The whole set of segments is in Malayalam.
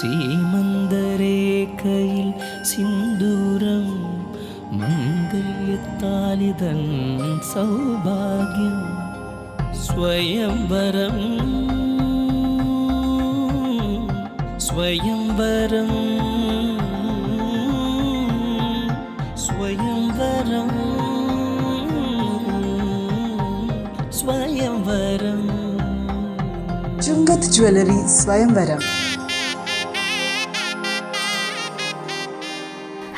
സീമന്തരേഖയിൽ സിന്ദൂരം മംഗല്യത്താലിതൻ സൗഭാഗ്യം Swayamvaram. Swayamvaram. Swayamvaram. Swayamvaram. Chungath jewellery Swayamvaram.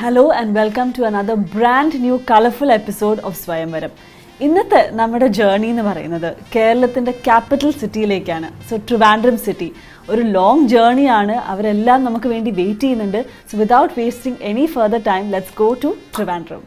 Hello and welcome to another brand new colourful episode of Swayamvaram ഇന്നത്തെ നമ്മുടെ ജേർണി എന്ന് പറയുന്നത് കേരളത്തിന്റെ ക്യാപിറ്റൽ സിറ്റിയിലേക്കാണ് സോ ട്രിവാൻഡ്രം സിറ്റി ഒരു ലോങ് ജേർണിയാണ് അവരെല്ലാം നമുക്ക് വേണ്ടി വെയിറ്റ് ചെയ്യുന്നുണ്ട്. So without wasting any further time let's go to Trivandrum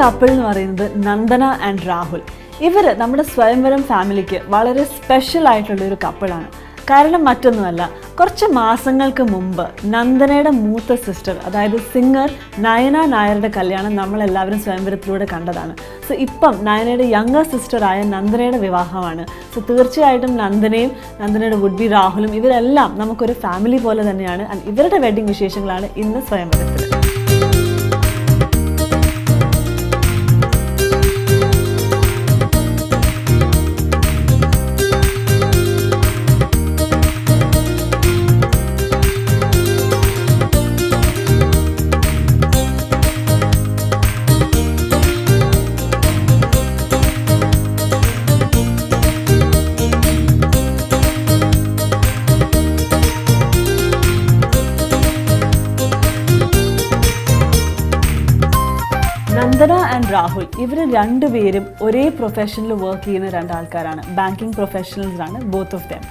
couple എന്ന് പറയുന്നത് നന്ദന ആൻഡ് രാഹുൽ. ഇവർ നമ്മുടെ സ്വയംവരം ഫാമിലിക്ക് വളരെ സ്പെഷ്യൽ ആയിട്ടുള്ള ഒരു കപ്പിളാണ് കാരണം മറ്റൊന്നുമല്ല കുറച്ച് മാസങ്ങൾക്ക് മുമ്പ് നന്ദനയുടെ മൂത്ത സിസ്റ്റർ അതായത് സിംഗർ നയന നായരുടെ കല്യാണം നമ്മളെല്ലാവരും സ്വയംവരത്തിലൂടെ കണ്ടതാണ്. സോ ഇപ്പം നയനയുടെ യങ്ങർ സിസ്റ്ററായ നന്ദനയുടെ വിവാഹമാണ്. സോ തീർച്ചയായിട്ടും നന്ദനയും നന്ദനയുടെ വുഡ് ബി രാഹുലും ഇവരെല്ലാം നമുക്കൊരു ഫാമിലി പോലെ തന്നെയാണ്. ഇവരുടെ വെഡിങ് വിശേഷങ്ങളാണ് ഇന്ന് സ്വയംവരത്തിൽ രാഹുൽ. ഇവർ രണ്ടുപേരും ഒരേ പ്രൊഫഷനിൽ വർക്ക് ചെയ്യുന്ന രണ്ടാൾക്കാരാണ്. ബാങ്കിങ് പ്രൊഫഷണൽസാണ് ബോത്ത് ഓഫ് ദം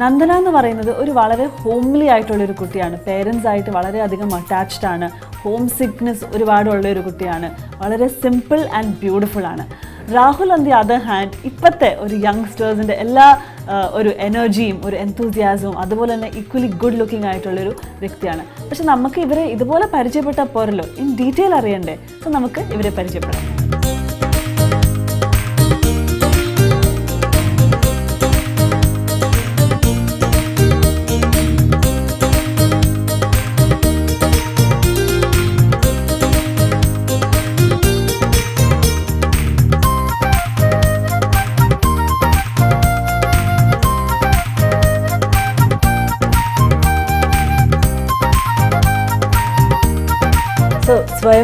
നന്ദന എന്ന് പറയുന്നത് ഒരു വളരെ ഹോംലി ആയിട്ടുള്ള ഒരു കുട്ടിയാണ്. പേരൻസ് ആയിട്ട് വളരെയധികം അറ്റാച്ച്ഡ് ആണ്. ഹോം സിക്നെസ് ഒരുപാടുള്ള ഒരു കുട്ടിയാണ്. വളരെ സിമ്പിൾ ആൻഡ് ബ്യൂട്ടിഫുൾ ആണ്. Rahul on the other hand ഇപ്പോഴത്തെ ഒരു യങ്സ്റ്റേഴ്സിന്റെ എല്ലാ ഒരു എനർജിയും ഒരു എന്തൂസിയാസവും അതുപോലെ തന്നെ ഈക്വലി ഗുഡ് ലുക്കിംഗ് ആയിട്ടുള്ളൊരു വ്യക്തിയാണ്. പക്ഷെ നമുക്ക് ഇവരെ ഇതുപോലെ പരിചയപ്പെട്ടാൽ പോരല്ലോ. ഇൻ ഡീറ്റെയിൽ അറിയണ്ടേ? സോ നമുക്ക് ഇവരെ പരിചയപ്പെടാം.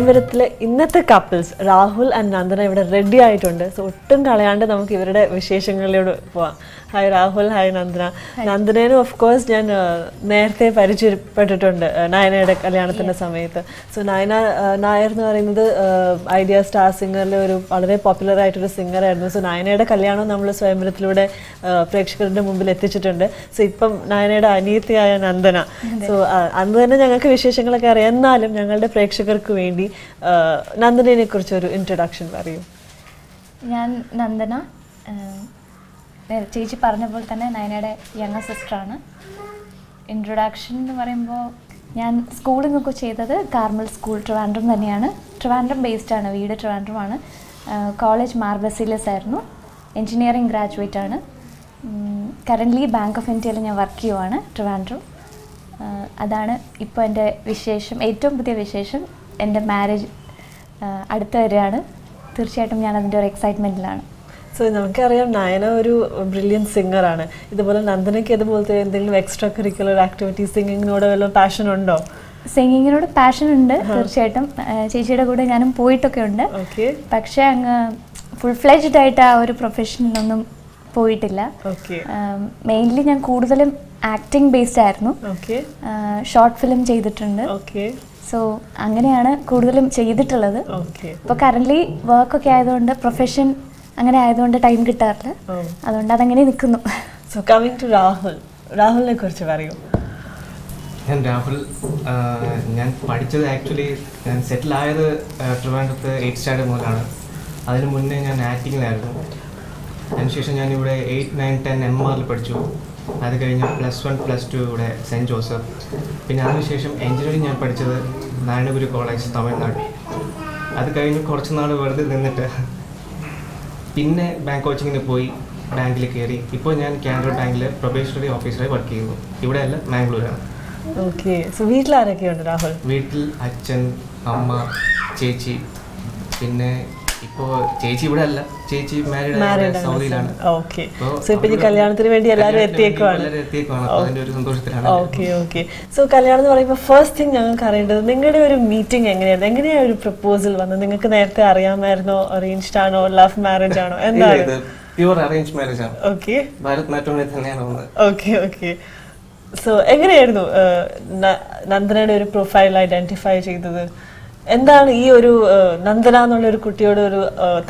സ്വയംവരത്തിലെ ഇന്നത്തെ കപ്പിൾസ് രാഹുൽ ആൻഡ് നന്ദന ഇവിടെ റെഡി ആയിട്ടുണ്ട്. സോ ഒട്ടും കളയാണ്ട് നമുക്ക് ഇവരുടെ വിശേഷങ്ങളിലൂടെ പോവാം. ഹായ് രാഹുൽ ഹായ് നന്ദന നന്ദനേനും ഓഫ് കോഴ്സ് ഞാൻ നേരത്തെ പരിചയപ്പെട്ടിട്ടുണ്ട് നായനയുടെ നയനയുടെ കല്യാണത്തിന്റെ സമയത്ത്. സോ നായന ആ, നായർ എന്ന് പറയുന്നത് ഐഡിയ സ്റ്റാർ സിംഗറിലെ ഒരു വളരെ പോപ്പുലർ ആയിട്ടൊരു സിംഗർ ആയിരുന്നു. സോ നായനയുടെ കല്യാണം നമ്മൾ സ്വയംവരത്തിലൂടെ പ്രേക്ഷകരുടെ മുമ്പിൽ എത്തിച്ചിട്ടുണ്ട്. സോ ഇപ്പം നായനയുടെ അനിയത്തിയായ നന്ദന. സോ അന്ന് തന്നെ ഞങ്ങൾക്ക് വിശേഷങ്ങളൊക്കെ അറിയാം. എന്നാലും ഞങ്ങളുടെ പ്രേക്ഷകർക്ക് വേണ്ടി നന്ദനയെ കുറിച്ച് ഒരു ഇൻട്രൊഡക്ഷൻ പറയൂ. ഞാൻ നന്ദന ചേച്ചി പറഞ്ഞ പോലെ തന്നെ നയനയുടെ യങ്ങർ സിസ്റ്ററാണ് ഇൻട്രൊഡക്ഷൻ എന്ന് പറയുമ്പോൾ ഞാൻ സ്കൂളിൽ നിന്നൊക്കെ ചെയ്തത് കാർമൽ സ്കൂൾ ട്രിവാൻഡ്രം തന്നെയാണ്. ട്രിവാൻഡ്രം ബേസ്ഡ് ആണ് വീട് ട്രിവാൻഡ്രം ആണ്. കോളേജ് മാർബസിലസ് ആയിരുന്നു. എൻജിനീയറിംഗ് ഗ്രാജുവേറ്റ് ആണ്. കറന്റ്ലി ബാങ്ക് ഓഫ് ഇന്ത്യയിൽ ഞാൻ വർക്ക് ചെയ്യുവാണ് ട്രിവാൻഡ്രം അതാണ് ഇപ്പോൾ എന്റെ വിശേഷം ഏറ്റവും പുതിയ വിശേഷം എന്റെ മാരേജ് അടുത്ത വരികയാണ്. തീർച്ചയായിട്ടും ഞാൻ അതിന്റെ ഒരു എക്സൈറ്റ്മെന്റിലാണ് സോ നമുക്കറിയാം നയന ഒരു ബ്രില്യൻ സിംഗറാണ് ഇതുപോലെ നന്ദനയ്ക്ക് ഇതുപോലത്തെ എന്തെങ്കിലും എക്സ്ട്രാ കരിക്കുലർ ആക്ടിവിറ്റി സിംഗിങ്ങിനോട് വല്ല പാഷൻ ഉണ്ടോ? സിംഗിങ്ങിനോട് പാഷൻ ഉണ്ട് തീർച്ചയായിട്ടും. ചേച്ചിയുടെ കൂടെ ഞാനും പോയിട്ടൊക്കെ ഉണ്ട്. പക്ഷേ അങ്ങ് ഫുൾ ഫ്ലെജ്ഡ് ആയിട്ട് ആ ഒരു പ്രൊഫഷനിലൊന്നും പോയിട്ടില്ല. മെയിൻലി ഞാൻ കൂടുതലും ആക്ടിങ് ബേസ്ഡ് ആയിരുന്നു. ഷോർട്ട് ഫിലിം ചെയ്തിട്ടുണ്ട്. സോ അങ്ങനെയാണ് കൂടുതലും ചെയ്തിട്ടുള്ളത്. ഇപ്പോൾ വർക്ക് വർക്കൊക്കെ ആയതുകൊണ്ട് പ്രൊഫഷൻ അങ്ങനെ ആയതുകൊണ്ട് ടൈം കിട്ടാറില്ല. അതുകൊണ്ട് അതങ്ങനെ നിൽക്കുന്നു സോ കമ്മിങ് ടു രാഹുൽ രാഹുലിനെ കുറിച്ച് പറയൂ. ഞാൻ രാഹുൽ ഞാൻ പഠിച്ചത് ആക്ച്വലി ഞാൻ സെറ്റിൽ ആയത് ട്രിവാൻഡ്രത്ത് എയ്റ്റ് സ്റ്റാൻഡേർഡ് മുതലാണ്. അതിന് മുന്നേ ഞാൻ ആക്ടിങ്ങിലായിരുന്നു അതിനുശേഷം ഞാൻ ഇവിടെ എയ്റ്റ് നയൻ ടെൻ എം ആറിൽ പഠിച്ചു. അത് കഴിഞ്ഞ് പ്ലസ് വൺ പ്ലസ് ടു ഇവിടെ സെന്റ് ജോസഫ്. പിന്നെ അതിനുശേഷം എഞ്ചിനീയറിംഗ് ഞാൻ പഠിച്ചത് നാരായണഗുരു കോളേജ് തമിഴ്നാട്. അത് കഴിഞ്ഞ് കുറച്ച് നാൾ വെറുതെ നിന്നിട്ട് പിന്നെ ബാങ്ക് കോച്ചിങ്ങിന് പോയി ബാങ്കിൽ കയറി ഇപ്പോൾ ഞാൻ കാനറ ബാങ്കിൽ പ്രൊബേഷണറി ഓഫീസറായി വർക്ക് ചെയ്യുന്നു. ഇവിടെയല്ല മാംഗ്ലൂരാണ്. ഓക്കെ സോ വീട്ടിൽ ആരൊക്കെയുണ്ട് രാഹുൽ? വീട്ടിൽ അച്ഛൻ അമ്മ ചേച്ചി പിന്നെ ഇപ്പോൾ ചേച്ചി ഇവിടെ അല്ല. ചേച്ചി മാരീഡ് സൗദിയിലാണ്. ഓക്കെ സോ ഇപ്പൊ ഈ കല്യാണത്തിന് വേണ്ടി എല്ലാവരും എത്തിയേക്കുവാണ്. അതിന്റെ ഒരു സന്തോഷത്തിലാണ് ഓക്കെ ഓക്കെ സോ കല്യാണം എന്ന് പറയുമ്പോൾ ഫസ്റ്റ് തിങ് ഞങ്ങൾക്ക് അറിയേണ്ടത് നിങ്ങളുടെ ഒരു മീറ്റിംഗ് എങ്ങനെയാണ്? എങ്ങനെയാണ് ഒരു പ്രപ്പോസൽ വന്നത്? നിങ്ങൾക്ക് നേരത്തെ അറിയാമായിരുന്നോ? അറേഞ്ച്ഡ് ആണോ? ലവ് മാരേജ് ആണോ? എന്താണ്? പ്യുവർ അറേഞ്ച് മാരേജ് ആണ്. ഓക്കെ ഭാരത് മാറ്റോണി തന്നെയാണ് വന്നത്. ഓക്കെ ഓക്കെ സോ എങ്ങനെയായിരുന്നു നന്ദനയുടെ ഒരു പ്രൊഫൈൽ ഐഡന്റിഫൈ ചെയ്തത്? എന്താണ് ഈ ഒരു നന്ദന എന്നുള്ള ഒരു കുട്ടിയോട് ഒരു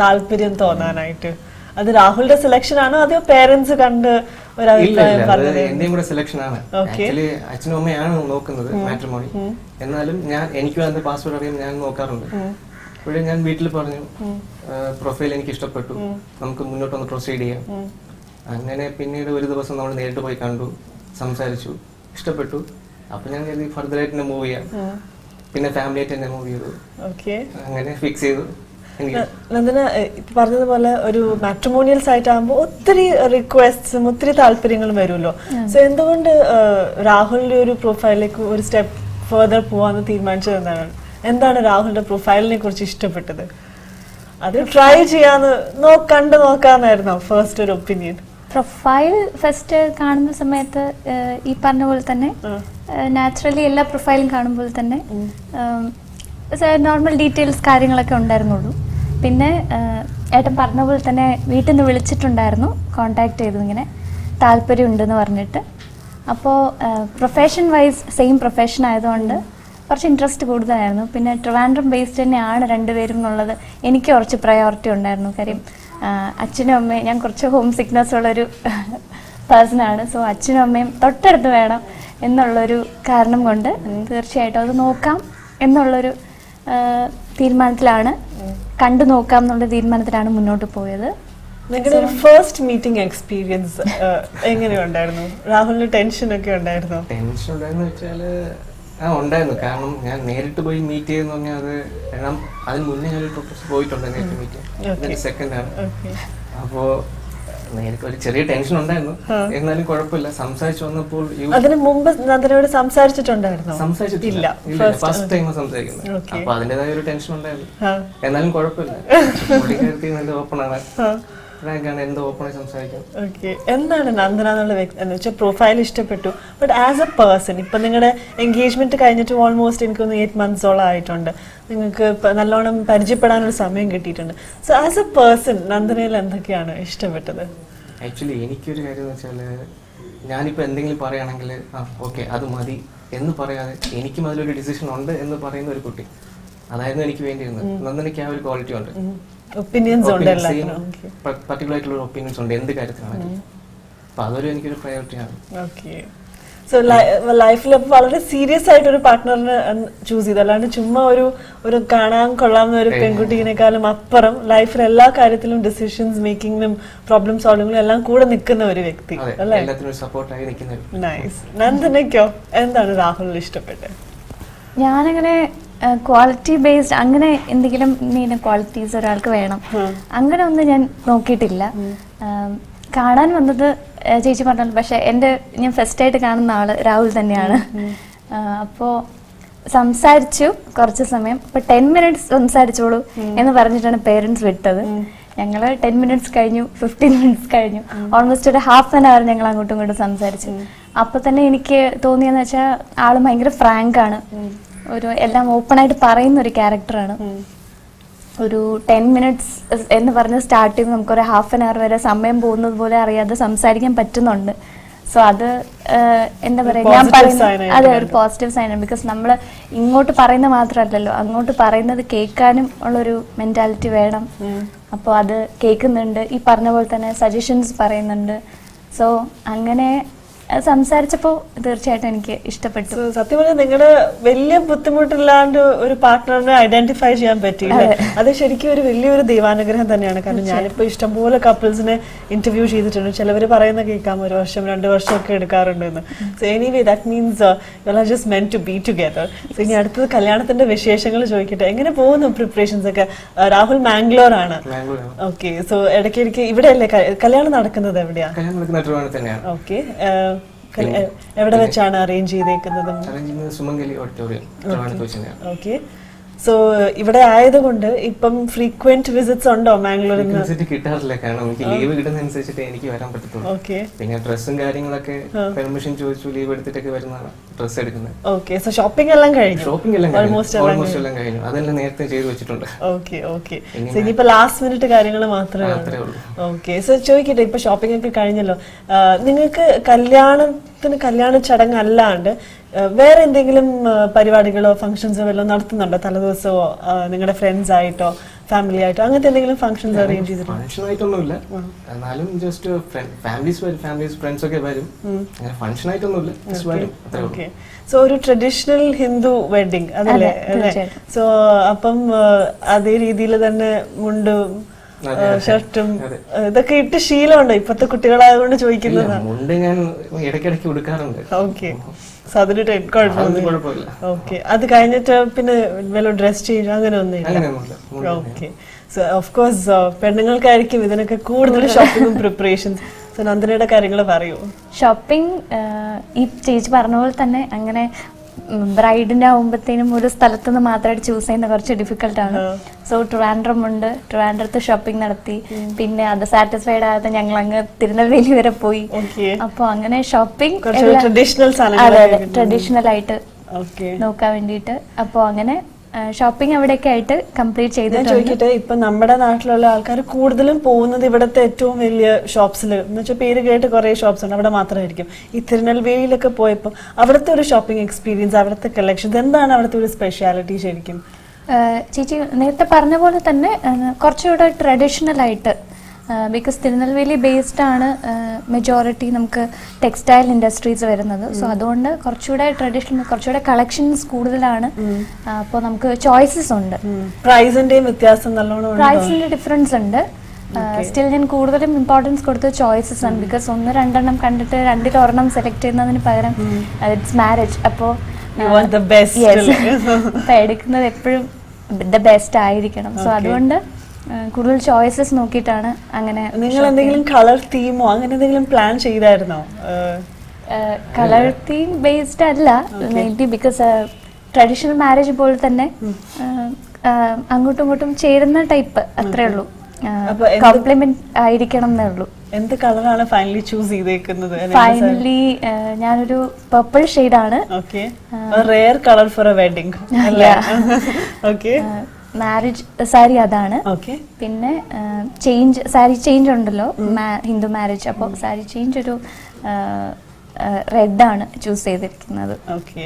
താല്പര്യം തോന്നാനായിട്ട്? അത് രാഹുലിന്റെ സെലക്ഷൻ ആണോ അതോ പേരൻസ് കണ്ട് ഒരു എന്റെയും കൂടെ സെലക്ഷൻ ആണ്. ആക്ച്വലി അച്ഛനും അമ്മയാണ് നോക്കുന്നത് മാട്രിമോണി എന്നാലും ഞാൻ എനിക്ക് അതിന്റെ പാസ്വേഡ് അറിയാൻ ഞാൻ നോക്കാറുണ്ട്. അപ്പോഴേ ഞാൻ വീട്ടിൽ പറഞ്ഞു പ്രൊഫൈൽ എനിക്ക് ഇഷ്ടപ്പെട്ടു. നമുക്ക് മുന്നോട്ട് ഒന്ന് പ്രൊസീഡ് ചെയ്യാം അങ്ങനെ പിന്നീട് ഒരു ദിവസം നമ്മൾ നേരിട്ട് പോയി കണ്ടു സംസാരിച്ചു ഇഷ്ടപ്പെട്ടു. അപ്പൊ ഞാൻ കരുതി ഫർദർ ആയിട്ട് മൂവ് ചെയ്യാം. പിന്നെ ഫാമിലി ആയിട്ട് തന്നെ മൂവ് ചെയ്തു. ഓക്കെ അങ്ങനെ ഫിക്സ് ചെയ്തു. എനിക്ക് നന്ദന ഇപ്പൊ പറഞ്ഞതുപോലെ ഒരു മാട്രിമോണിയൽ സൈറ്റ് ആകുമ്പോൾ ഒത്തിരി റിക്വസ്റ്റ്സും ഒത്തിരി താല്പര്യങ്ങളും വരുമല്ലോ. സോ എന്തുകൊണ്ട് രാഹുലിന്റെ ഒരു പ്രൊഫൈലിലേക്ക് ഒരു സ്റ്റെപ്പ് ഫെർദർ പോവാന്ന് തീരുമാനിച്ചത് എന്താണ് എന്താണ് രാഹുലിന്റെ പ്രൊഫൈലിനെ കുറിച്ച് ഇഷ്ടപ്പെട്ടത്? അത് ട്രൈ ചെയ്യാന്ന് നോ കണ്ടു നോക്കാന്നായിരുന്നോ ഫസ്റ്റ് ഒരു ഒപ്പീനിയൻ പ്രൊഫൈൽ ഫസ്റ്റ് കാണുന്ന സമയത്ത് ഈ പറഞ്ഞ പോലെ തന്നെ നാച്ചുറലി എല്ലാ പ്രൊഫൈലും കാണുമ്പോൾ തന്നെ നോർമൽ ഡീറ്റെയിൽസ് കാര്യങ്ങളൊക്കെ ഉണ്ടായിരുന്നുള്ളൂ. പിന്നെ ഏട്ടൻ പറഞ്ഞ പോലെ തന്നെ വീട്ടിൽ നിന്ന് വിളിച്ചിട്ടുണ്ടായിരുന്നു കോണ്ടാക്ട് ചെയ്തു ഇങ്ങനെ താല്പര്യം ഉണ്ടെന്ന് പറഞ്ഞിട്ട്. അപ്പോൾ പ്രൊഫഷൻ വൈസ് സെയിം പ്രൊഫഷൻ ആയതുകൊണ്ട് കുറച്ച് ഇൻട്രസ്റ്റ് കൂടുതലായിരുന്നു. പിന്നെ ട്രിവാൻഡ്രം ബേസ്ഡ് തന്നെയാണ് രണ്ടുപേരും എന്നുള്ളത് എനിക്ക് കുറച്ച് പ്രയോറിറ്റി ഉണ്ടായിരുന്നു. കാര്യം അച്ഛനും അമ്മയും ഞാൻ കുറച്ച് ഹോം സിക്നസ് ഉള്ളൊരു പേഴ്സണാണ് സോ അച്ഛനും അമ്മയും തൊട്ടടുത്ത് വേണം എന്നുള്ളൊരു കാരണം കൊണ്ട് തീർച്ചയായിട്ടും അത് നോക്കാം എന്നുള്ളൊരു തീരുമാനത്തിലാണ്. കണ്ടു നോക്കാം എന്നുള്ള തീരുമാനത്തിലാണ് മുന്നോട്ട് പോയത്. നിങ്ങളുടെ ഒരു ഫസ്റ്റ് മീറ്റിംഗ് എക്സ്പീരിയൻസ് എങ്ങനെയുണ്ടായിരുന്നു? രാഹുലിന് ടെൻഷൻ ഒക്കെ ഉണ്ടായിരുന്നു? ടെൻഷൻ ഉണ്ടായിരുന്നു വെച്ചാൽ ആ ഉണ്ടായിരുന്നു. കാരണം ഞാൻ നേരിട്ട് പോയി മീറ്റ് ചെയ്യുന്ന പറഞ്ഞാൽ അത് കാരണം അതിന് മുന്നേ ഞാൻ ഒരു പ്രൊഫസർ പോയിട്ടുണ്ട് നേരിട്ട് മീറ്റ് ചെയ്യാൻ. സെക്കൻഡ് ആണ്. അപ്പോ നേരിട്ട് ഒരു ചെറിയ ടെൻഷൻ ഉണ്ടായിരുന്നു. എന്നാലും കുഴപ്പമില്ല. സംസാരിച്ചു വന്നപ്പോൾ അതിന് മുമ്പ് നന്ദനയോട് സംസാരിച്ചിട്ടുണ്ടായിരുന്നോ? സംസാരിച്ചിട്ടില്ല. ഫസ്റ്റ് ടൈം സംസാരിക്കുന്നത്. അപ്പൊ അതിന്റേതായ ഒരു ടെൻഷൻ ഉണ്ടായിരുന്നു. എന്നാലും കുഴപ്പമില്ല. ഓപ്പൺ ആണ്. ആ Frank എന്തോ ഓപ്പണായി സംസാരിക്കും. ഓക്കെ എന്താണ് നന്ദന എന്നുള്ള വ്യക്തി എന്ന് വെച്ചാൽ പ്രൊഫൈൽ ഇഷ്ടപ്പെട്ടു. ബട്ട് ആസ് എ പേഴ്സൺ ഇപ്പൊ നിങ്ങളുടെ എൻഗേജ്മെന്റ് കഴിഞ്ഞിട്ട് ഓൾമോസ്റ്റ് എനിക്കൊന്ന് എയ്റ്റ് മന്ത്സോളം ആയിട്ടുണ്ട്. നിങ്ങൾക്ക് നല്ലോണം പരിചയപ്പെടാനുള്ള സമയം കിട്ടിയിട്ടുണ്ട്. സോ ആസ് എ പേഴ്സൺ നന്ദനയിൽ എന്തൊക്കെയാണ് ഇഷ്ടപ്പെട്ടത്? ആക്ച്വലി എനിക്കൊരു കാര്യം എന്ന് ഞാനിപ്പോ എന്തെങ്കിലും പറയുകയാണെങ്കിൽ ആ ഓക്കെ അത് മതി എന്ന് പറയാതെ എനിക്കും അതിലൊരു ഡിസിഷൻ ഉണ്ട് എന്ന് പറയുന്ന ഒരു കുട്ടി. അതായിരുന്നു എനിക്ക് വേണ്ടിയിരുന്നത്. നന്ദനയ്ക്ക് ആ ഒരു ക്വാളിറ്റി ഉണ്ട്. ഒപ്പീനിയൻസ് ഉണ്ട് എല്ലാത്തിനും പർട്ടിക്കുലർ ആയിട്ടുള്ള ഒപ്പീനിയൻസ് ഉണ്ട്. എന്ത് കാര്യത്തിലാണെങ്കിലും അപ്പൊ അതൊരു എനിക്കൊരു പ്രയോറിറ്റിയാണ് ഓക്കെ സോ ലൈഫിൽ വളരെ സീരിയസ് ആയിട്ട് ഒരു പാർട്ട്ണറിനെ ചൂസ് ചെയ്തു. അല്ലാണ്ട് ചുമ്മാ ഒരു ഒരു കാണാൻ കൊള്ളാവുന്ന ഒരു പെൺകുട്ടീനേക്കാളും അപ്പുറം ലൈഫിൽ എല്ലാ കാര്യത്തിലും ഡിസിഷൻസ് മേക്കിങ്ങിനും പ്രോബ്ലം സോൾവിങ്ങിലും എല്ലാം കൂടെ നിൽക്കുന്ന ഒരു വ്യക്തി. അല്ലേ? നൈസ് നന്ദനയ്ക്കോ? എന്താണ് രാഹുലിന് ഇഷ്ടപ്പെട്ടത്? ഞാനങ്ങനെ ക്വാളിറ്റി ബേസ്ഡ് അങ്ങനെ എന്തെങ്കിലും മീൻ ക്വാളിറ്റീസ് ഒരാൾക്ക് വേണം. അങ്ങനെ ഒന്നും ഞാൻ നോക്കിയിട്ടില്ല. കാണാൻ വന്നത് ചേച്ചി പറഞ്ഞു പക്ഷെ എന്റെ ഞാൻ ഫസ്റ്റ് ആയിട്ട് കാണുന്ന ആൾ രാഹുൽ തന്നെയാണ്. അപ്പോ സംസാരിച്ചു കുറച്ച് സമയം. ഇപ്പൊ ടെൻ മിനിറ്റ്സ് സംസാരിച്ചോളൂ എന്ന് പറഞ്ഞിട്ടാണ് പേരൻസ് വിട്ടത്. ഞങ്ങൾ ടെൻ മിനിറ്റ്സ് കഴിഞ്ഞു ഫിഫ്റ്റീൻ മിനിറ്റ്സ് കഴിഞ്ഞു. ഓൾമോസ്റ്റ് ഒരു ഹാഫ് ആൻ അവർ ഞങ്ങൾ അങ്ങോട്ടും ഇങ്ങോട്ടും സംസാരിച്ചു. അപ്പൊ തന്നെ എനിക്ക് തോന്നിയെന്ന് വെച്ചാൽ ആൾ ഭയങ്കര ഫ്രാങ്ക് ആണ്. ഒരു എല്ലാം ഓപ്പൺ ആയിട്ട് പറയുന്ന ഒരു ക്യാരക്ടറാണ് ഒരു ടെൻ മിനിറ്റ്സ് എന്ന് പറഞ്ഞ് സ്റ്റാർട്ട് ചെയ്യുമ്പോൾ നമുക്കൊരു ഹാഫ് ആൻ അവർ വരെ സമയം പോകുന്നത് പോലെ അറിയാതെ സംസാരിക്കാൻ പറ്റുന്നുണ്ട്. സോ അത് എന്താ പറയാ ഞാൻ പറയുന്നത് അതെ ഒരു പോസിറ്റീവ് സൈനാണ് ബിക്കോസ് നമ്മൾ ഇങ്ങോട്ട് പറയുന്നത് മാത്രമല്ലല്ലോ അങ്ങോട്ട് പറയുന്നത് കേൾക്കാനും ഉള്ളൊരു മെന്റാലിറ്റി വേണം. അപ്പോൾ അത് കേൾക്കുന്നുണ്ട്. ഈ പറഞ്ഞ പോലെ തന്നെ സജഷൻസ് പറയുന്നുണ്ട്. സോ അങ്ങനെ സംസാരിച്ചപ്പോൾ തീർച്ചയായിട്ടും എനിക്ക് ഇഷ്ടപ്പെട്ടു. സത്യം പറഞ്ഞാൽ നിങ്ങളുടെ വലിയ ബുദ്ധിമുട്ടില്ലാണ്ട് ഒരു പാർട്ട്ണറിനെ ഐഡന്റിഫൈ ചെയ്യാൻ പറ്റിയില്ല. അത്. ശരിക്കും ഒരു വലിയൊരു ദൈവാനുഗ്രഹം തന്നെയാണ്. കാരണം ഞാനിപ്പോ ഇഷ്ടംപോലെ കപ്പിൾസിനെ ഇന്റർവ്യൂ ചെയ്തിട്ടുണ്ട്. ചിലവർ പറയുന്ന കേൾക്കാം. ഒരു വർഷം രണ്ട് വർഷം ഒക്കെ എടുക്കാറുണ്ട് എന്ന് so anyway that means you are just meant to be together so ഇനി അടുത്തത് കല്യാണത്തിന്റെ വിശേഷങ്ങൾ ചോദിക്കട്ടെ. എങ്ങനെ പോകുന്നു പ്രിപ്പറേഷൻസ് ഒക്കെ? രാഹുൽ മാംഗ്ലൂർ ആണ് ബാംഗ്ലൂർ ഓക്കെ സോ ഇടയ്ക്കിടയ്ക്ക് ഇവിടെയല്ലേ കല്യാണം നടക്കുന്നത് എവിടെയാണ് കല്യാണം നടക്കുന്ന തന്നെയാണ്. ഓക്കെ എവിടെ വെച്ചാണ് അറേഞ്ച് ചെയ്തേക്കുന്നത്? സുമംഗലി ഓഡിറ്റോറിയം ഓക്കെ സോ ഇവിടെ ആയതുകൊണ്ട് ഇപ്പം ഫ്രീക്വന്റ് വിസിറ്റ്സ് ഉണ്ടോ മാംഗ്ലൂരിൽ വിസിറ്റ് കിട്ടാറില്ല. കാരണം എനിക്ക് ലീവ് കിട്ടുന്ന അനുസരിച്ചിട്ട് എനിക്ക് വരാൻ പറ്റത്തുള്ളൂ. ഓക്കെ പിന്നെ ഡ്രസ്സും കാര്യങ്ങളൊക്കെ പെർമിഷൻ ചോദിച്ചു ലീവ് എടുത്തിട്ടൊക്കെ വരുന്നതാണ് ഡ്രസ്സ് എടുക്കുന്നത്. ഓക്കെ സോ ഷോപ്പിംഗ് എല്ലാം കഴിഞ്ഞു? ഷോപ്പിംഗ് എല്ലാം ഓൾമോസ്റ്റ് ഓൾമോസ്റ്റ് എല്ലാം കഴിഞ്ഞു. അതെല്ലാം നേരത്തെ ചെയ്തു വെച്ചിട്ടുണ്ട്. ഓക്കെ ഓക്കെ സോ ഇനിയിപ്പോ ലാസ്റ്റ് മിനിറ്റ് കാര്യങ്ങൾ മാത്രമേ ഓക്കെ സോ ചോദിക്കട്ടെ ഇപ്പൊ ഷോപ്പിംഗ് ഒക്കെ കഴിഞ്ഞല്ലോ. നിങ്ങൾക്ക് നിങ്ങൾക്ക് കല്യാണത്തിന് കല്യാണ ചടങ്ങ് അല്ലാണ്ട് വേറെ എന്തെങ്കിലും പരിപാടികളോ ഫംഗ്ഷൻസോ വല്ലതും നടത്തുന്നുണ്ടോ? തലേദിവസമോ നിങ്ങളുടെ ഫ്രണ്ട്സ് ആയിട്ടോ ഫാമിലി ആയിട്ടോ അങ്ങനത്തെ എന്തെങ്കിലും ഫംഗ്ഷൻസ് അറേഞ്ച് ചെയ്തിട്ടുണ്ടോ? ഫംഗ്ഷൻ ആയിട്ടൊന്നുമില്ല. എന്നാലും ജസ്റ്റ് ഫാമിലീസ് വരും ഫാമിലീസ് ഫ്രണ്ട്സ് ഒക്കെ വരും. അങ്ങനെ ഫംഗ്ഷൻ ആയിട്ടൊന്നുമില്ല ജസ്റ്റ് വരും അത്രേ ഓക്കെ സോ ഒരു ട്രഡീഷണൽ ഹിന്ദു വെഡിങ് അതല്ലേ? അല്ലേ? സോ അപ്പം അതേ രീതിയിൽ തന്നെ മുണ്ടും. ഷർട്ടും. ഇതൊക്കെ ഇട്ട് ശീലമുണ്ടോ? ഇപ്പത്തെ കുട്ടികളായതുകൊണ്ട് ചോദിക്കുന്നത്? മുണ്ട് ഞാൻ ഇടയ്ക്കിടയ്ക്ക് ഉടുക്കാറുണ്ട്. ഓക്കെ. കുഴപ്പമില്ല. അത് കഴിഞ്ഞിട്ട് പിന്നെ വല്ല ഡ്രസ് ചേഞ്ച് അങ്ങനെ ഒന്നും ഓക്കെ. സോ ഓഫ് കോഴ്സ് പെണ്ണുങ്ങൾക്കായിരിക്കും ഇതിനൊക്കെ കൂടുതൽ ഷോപ്പിംഗും പ്രിപ്പറേഷൻസ് സോ നന്ദനയുടെ കാര്യങ്ങൾ പറയൂ. ഷോപ്പിംഗ് ഈ ചേച്ചി പറഞ്ഞ പോലെ തന്നെ അങ്ങനെ ബ്രൈഡിന്റെ ആവുമ്പത്തേനും ഒരു സ്ഥലത്ത് നിന്ന് മാത്രമായിട്ട് ചൂസ് ചെയ്യുന്ന കുറച്ച് ഡിഫിക്കൽട്ടാണ് സോ ട്രിവാൻഡ്രം ഉണ്ട്. ട്രിവാൻഡ്രത്ത് ഷോപ്പിംഗ് നടത്തി. പിന്നെ അത് സാറ്റിസ്ഫൈഡ് ആകാതെ ഞങ്ങൾ അങ്ങ് തിരുനെൽവേലി വരെ പോയി. അപ്പൊ അപ്പോൾ അങ്ങനെ ഷോപ്പിംഗ് ട്രഡീഷണൽ ആയിട്ട് നോക്കാൻ വേണ്ടിട്ട് അപ്പോൾ അങ്ങനെ ഷോപ്പിംഗ് അവിടെയൊക്കെ ആയിട്ട് കംപ്ലീറ്റ് ചെയ്ത് ചോദിക്കട്ടെ ഇപ്പൊ നമ്മുടെ നാട്ടിലുള്ള ആൾക്കാർ കൂടുതലും പോകുന്നത് ഇവിടുത്തെ ഏറ്റവും വലിയ ഷോപ്സിൽ എന്ന് വെച്ചാൽ പേര് കേട്ട് കുറെ ഷോപ്സ് ഉണ്ട് അവിടെ മാത്രമായിരിക്കും. ഈ തിരുനെൽവേലിയിലൊക്കെ പോയപ്പോൾ അവിടുത്തെ ഒരു ഷോപ്പിംഗ് എക്സ്പീരിയൻസ് അവിടുത്തെ കളക്ഷൻസ് എന്താണ് അവിടുത്തെ ഒരു സ്പെഷ്യാലിറ്റി ശരിക്കും? ചേച്ചി നേരത്തെ പറഞ്ഞ പോലെ തന്നെ കുറച്ചുകൂടെ ട്രഡീഷണൽ ആയിട്ട് ബിക്കോസ് തിരുനെൽവേലി ബേസ്ഡ് ആണ് മെജോറിറ്റി നമുക്ക് ടെക്സ്റ്റൈൽ ഇൻഡസ്ട്രീസ് വരുന്നത്. സോ അതുകൊണ്ട് കുറച്ചുകൂടെ ട്രഡീഷണൽ കുറച്ചുകൂടെ കളക്ഷൻസ് കൂടുതലാണ്. അപ്പോൾ നമുക്ക് ചോയ്സസ് ഉണ്ട്. പ്രൈസിന്റെയും വ്യത്യാസം നല്ലോണം? പ്രൈസിന്റെ ഡിഫറൻസ് ഉണ്ട്. സ്റ്റിൽ ഞാൻ കൂടുതലും ഇമ്പോർട്ടൻസ് കൊടുത്ത ചോയ്സസ് ആണ്. ബിക്കോസ് ഒന്ന് രണ്ടെണ്ണം കണ്ടിട്ട് രണ്ടിൽ ഒരെണ്ണം സെലക്ട് ചെയ്യുന്നതിന് പകരം ഇറ്റ്സ് മാരേജ് അപ്പോൾ എടുക്കുന്നത് എപ്പോഴും ദ ബെസ്റ്റ് ആയിരിക്കണം. സോ അതുകൊണ്ട് കൂടുതൽ ചോയ്സസ് നോക്കിയിട്ടാണ് അങ്ങനെ നിങ്ങൾ എന്തെങ്കിലും കളർ തീമോ അങ്ങനെ എന്തെങ്കിലും പ്ലാൻ ചെയ്തായിരുന്നോ? കളർ തീം ബേസ്ഡ് അല്ല. മെയിൻലി ബിക്കോസ് ട്രഡീഷണൽ മാരേജ് പോലെ തന്നെ അങ്ങോട്ടും ഇങ്ങോട്ടും ചേരുന്ന ടൈപ്പ് അത്രേ ഉള്ളൂ. കോംപ്ലിമെന്റ് ആയിരിക്കണം എന്നേ ഉള്ളൂ. എന്ത് കളറാണ് ഫൈനലി ചൂസ് ചെയ്തേക്കുന്നത്? ഫൈനലി ഞാനൊരു പർപ്പിൾ ആണ്. Okay rare colour for a wedding okay marriage sari അതാണ്. ഓക്കെ പിന്നെ ചേഞ്ച് സാരി ചേഞ്ച് ഉണ്ടല്ലോ ഹിന്ദു മാരേജ് അപ്പോൾ സാരി ചേഞ്ച് ഒരു റെഡ് ആണ് ചൂസ് ചെയ്തിരിക്കുന്നത്. ഓക്കെ